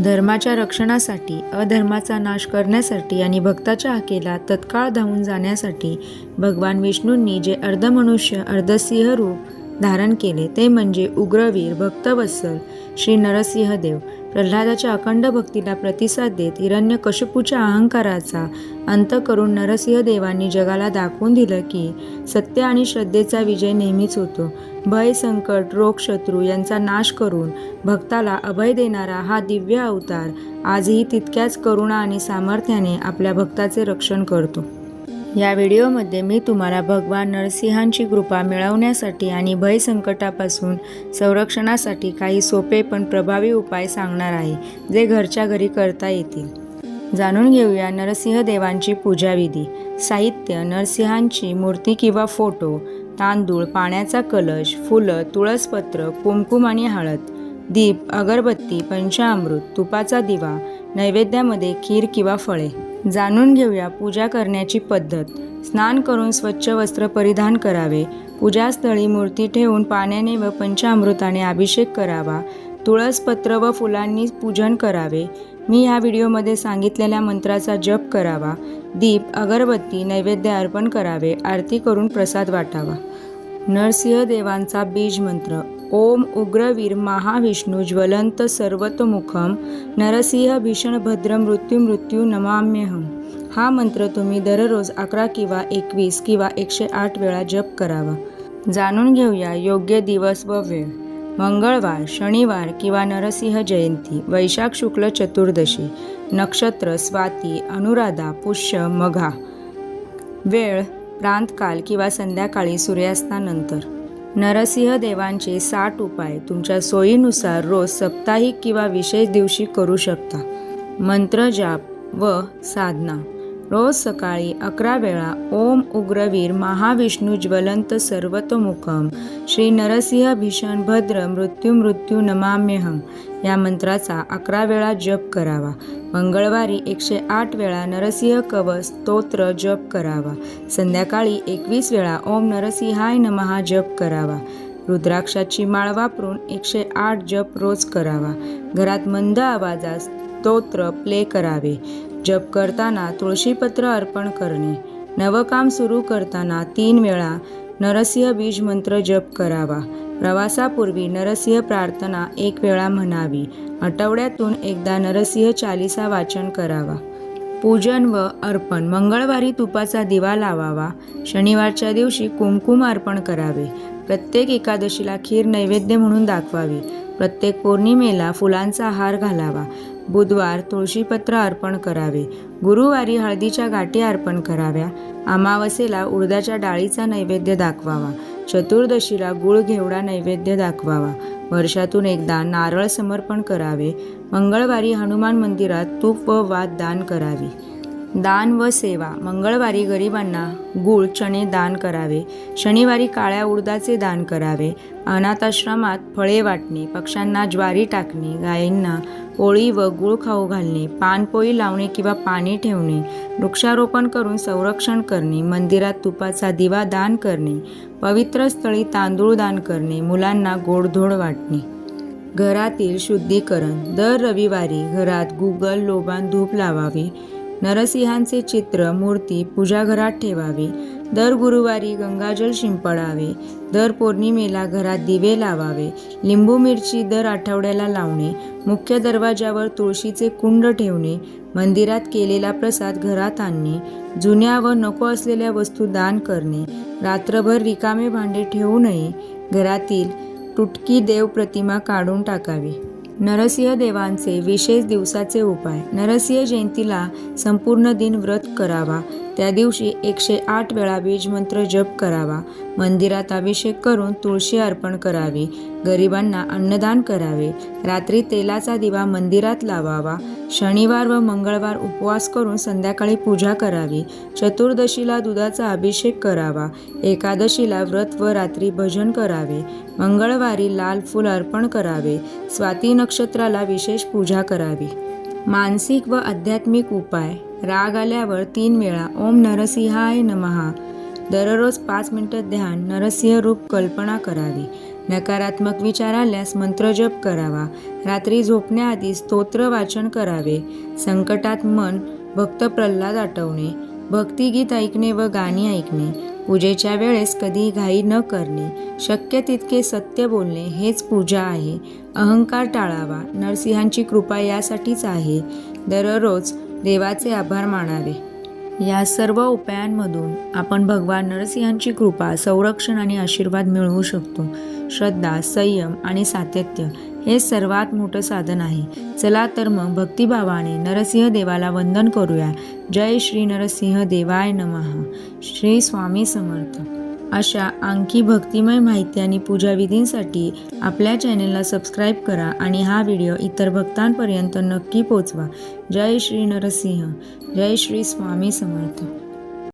धर्माच्या रक्षणासाठी अधर्माचा नाश करण्यासाठी आणि भक्ताच्या हाकेला तत्काळ धावून जाण्यासाठी भगवान विष्णूंनी जे अर्धमनुष्य अर्धसिंह रूप धारण केले ते म्हणजे उग्रवीर भक्तवत्सल श्री नरसिंहदेव प्रल्हादाच्या अखंड भक्तीला प्रतिसाद देत हिरण्यकशिपूच्या अहंकाराचा अंत करून नरसिंहदेवांनी जगाला दाखवून दिलं की सत्य आणि श्रद्धेचा विजय नेहमीच होतो. भय संकट रोग शत्रू यांचा नाश करून भक्ताला अभय देणारा हा दिव्य अवतार आजही तितक्याच करुणा आणि सामर्थ्याने आपल्या भक्ताचे रक्षण करतो. या व्हिडिओमध्ये मी तुम्हाला भगवान नरसिंहांची कृपा मिळवण्यासाठी आणि भय संकटापासून संरक्षणासाठी काही सोपे पण प्रभावी उपाय सांगणार आहे जे घरच्या घरी करता येतील. जाणून घेऊया नरसिंह देवांची पूजाविधी. साहित्य नरसिंहांची मूर्ती किंवा फोटो तांदूळ पाण्याचा कलश फुलं तुळसपत्र कुमकुम आणि हळद दीप अगरबत्ती पंचामृत तुपाचा दिवा नैवेद्यामध्ये खीर किंवा फळे. जाणून घेऊया पूजा करण्याची पद्धत. स्नान करून स्वच्छ वस्त्र परिधान करावे. पूजास्थळी मूर्ती ठेवून पाण्याने व पंचामृताने अभिषेक करावा. तुळसपत्र व फुलांनी पूजन करावे. मी ह्या व्हिडिओमध्ये सांगितलेल्या मंत्राचा जप करावा. दीप अगरबत्ती नैवेद्य अर्पण करावे. आरती करून प्रसाद वाटावा. नरसिंह देवांचा बीज मंत्र. ओम उग्रवीर महाविष्णू ज्वलंत सर्वतोमुखम नरसिंह भीषण भद्र मृत्यू मृत्यू नमाम्यहम. हा मंत्र तुम्ही दररोज अकरा किंवा एकवीस किंवा एकशे आठ वेळा जप करावा. जाणून घेऊया योग्य दिवस व वेळ. मंगळवार शनिवार किंवा नरसिंह जयंती वैशाख शुक्ल चतुर्दशी नक्षत्र स्वाती अनुराधा पुष्य मघा. वेळ प्रांतकाल किंवा संध्याकाळी सूर्यास्तानंतर. नरसिंह देवांचे साठ उपाय तुमच्या सोयीनुसार रोज साप्ताहिक किंवा विशेष दिवशी करू शकता. मंत्र जाप व साधना. रोज सकाळी अकरा वेळा ओम उग्रवीर महाविष्णू ज्वलंत सर्वतोमुखम. श्री नरसिंह भीषण भद्र मृत्यू मृत्यू नमाम्यहम. या मंत्राचा अकरा वेळा जप करावा. मंगळवारी एकशे आठ वेळा नरसिंह कवच स्तोत्र जप करावा. संध्याकाळी एकवीस वेळा ओम नरसिंहाय नमहा जप करावा. रुद्राक्षाची माळ वापरून एकशे आठ जप रोज करावा. घरात मंद आवाजात स्तोत्र प्ले करावे. जप करताना तुळशीपत्र अर्पण करणे. नवकाम सुरू करताना तीन वेळा नरसिंह बीज मंत्र जप करावा. प्रवासापूर्वी नरसिंह प्रार्थना एक वेळा म्हणावी. आठवड्यातून एकदा नरसिंह चालिसा वाचन करावा. पूजन व अर्पण. मंगळवारी तुपाचा दिवा लावावा. शनिवारच्या दिवशी कुमकुम अर्पण करावे. प्रत्येक एकादशीला खीर नैवेद्य म्हणून दाखवावी. प्रत्येक पौर्णिमेला फुलांचा हार घालावा. बुधवार तुळशीपत्र अर्पण करावे. गुरुवारी हळदीच्या गाठी अर्पण कराव्या. अमावस्येला उडदाच्या डाळीचा नैवेद्य दाखवावा. चतुर्दशीला गुळ घेवडा नैवेद्य दाखवावा. वर्षातून एकदा नारळ समर्पण करावे. मंगळवारी हनुमान मंदिरात तूप व वाद दान करावी. दान व सेवा. मंगळवारी गरिबांना गूळ चणे दान करावे. शनिवारी काळ्या उडदाचे दान करावे. अनाथाश्रमात फळे वाटणे. पक्ष्यांना ज्वारी टाकणे. गायींना पोळी व गूळ खाऊ घालणे. पानपोळी लावणे किंवा पाणी ठेवणे. वृक्षारोपण करून संरक्षण करणे. मंदिरात तुपाचा दिवा दान करणे. पवित्र स्थळी तांदूळ दान करणे. मुलांना गोडधोड वाटणे. घरातील शुद्धीकरण. दर रविवारी घरात गुगल लोबान धूप लावावे. नरसिंहांचे चित्र मूर्ती पूजाघरात ठेवावे. दर गुरुवारी गंगाजल शिंपडावे. दर पौर्णिमेला घरात दिवे लावावे. लिंबू मिरची दर आठवड्याला लावणे. मुख्य दरवाजावर तुळशीचे कुंड ठेवणे. मंदिरात केलेला प्रसाद घरात आणणे. जुन्या व नको असलेल्या वस्तू दान करणे. रात्रभर रिकामे भांडे ठेवू नये. घरातील तुटकी देव प्रतिमा काढून टाकावी. नरसिंह देवांचे विशेष दिवसाचे उपाय. नरसिंह जयंतीला संपूर्ण दिन व्रत करावा. त्या दिवशी एकशे आठ वेळा बीजमंत्र जप करावा. मंदिरात अभिषेक करून तुळशी अर्पण करावी. गरिबांना अन्नदान करावे. रात्री तेलाचा दिवा मंदिरात लावावा. शनिवार व मंगळवार उपवास करून संध्याकाळी पूजा करावी. चतुर्दशीला दुधाचा अभिषेक करावा. एकादशीला व्रत व रात्री भजन करावे. मंगळवारी लाल फूल अर्पण करावे. स्वाती नक्षत्राला विशेष पूजा करावी. मानसिक व आध्यात्मिक उपाय. राग आल्यावर तीन वेळा ओम नरसिंहाय नमहा दररोज पाच मिनिटं ध्यान नरसिंह रूप कल्पना करावी. नकारात्मक विचार आल्यास मंत्रजप करावा. रात्री झोपण्याआधी स्तोत्र वाचन करावे. संकटात मन भक्त प्रल्हाद आठवणे. भक्तिगीत ऐकणे व गाणी ऐकणे. पूजेच्या वेळेस कधी घाई न करणे. शक्य तितके सत्य बोलणे हेच पूजा आहे. अहंकार टाळावा. नरसिंहांची कृपा यासाठीच आहे. दररोज देवाचे आभार मानावे. या सर्व उपायांमधून आपण भगवान नरसिंहांची कृपा संरक्षण आणि आशीर्वाद मिळवू शकतो. श्रद्धा संयम आणि सातत्य हे सर्वात मोठं साधन आहे. चला तर मग भक्तिभावाने नरसिंह देवाला वंदन करूया. जय श्री नरसिंह देवाय नमः. श्री स्वामी समर्थ. अशा आणखी भक्तिमय माहिती आणि पूजाविधींसाठी आपल्या चॅनेलला सबस्क्राईब करा आणि हा व्हिडिओ इतर भक्तांपर्यंत नक्की पोचवा. जय श्री नरसिंह. जय श्री स्वामी समर्थ.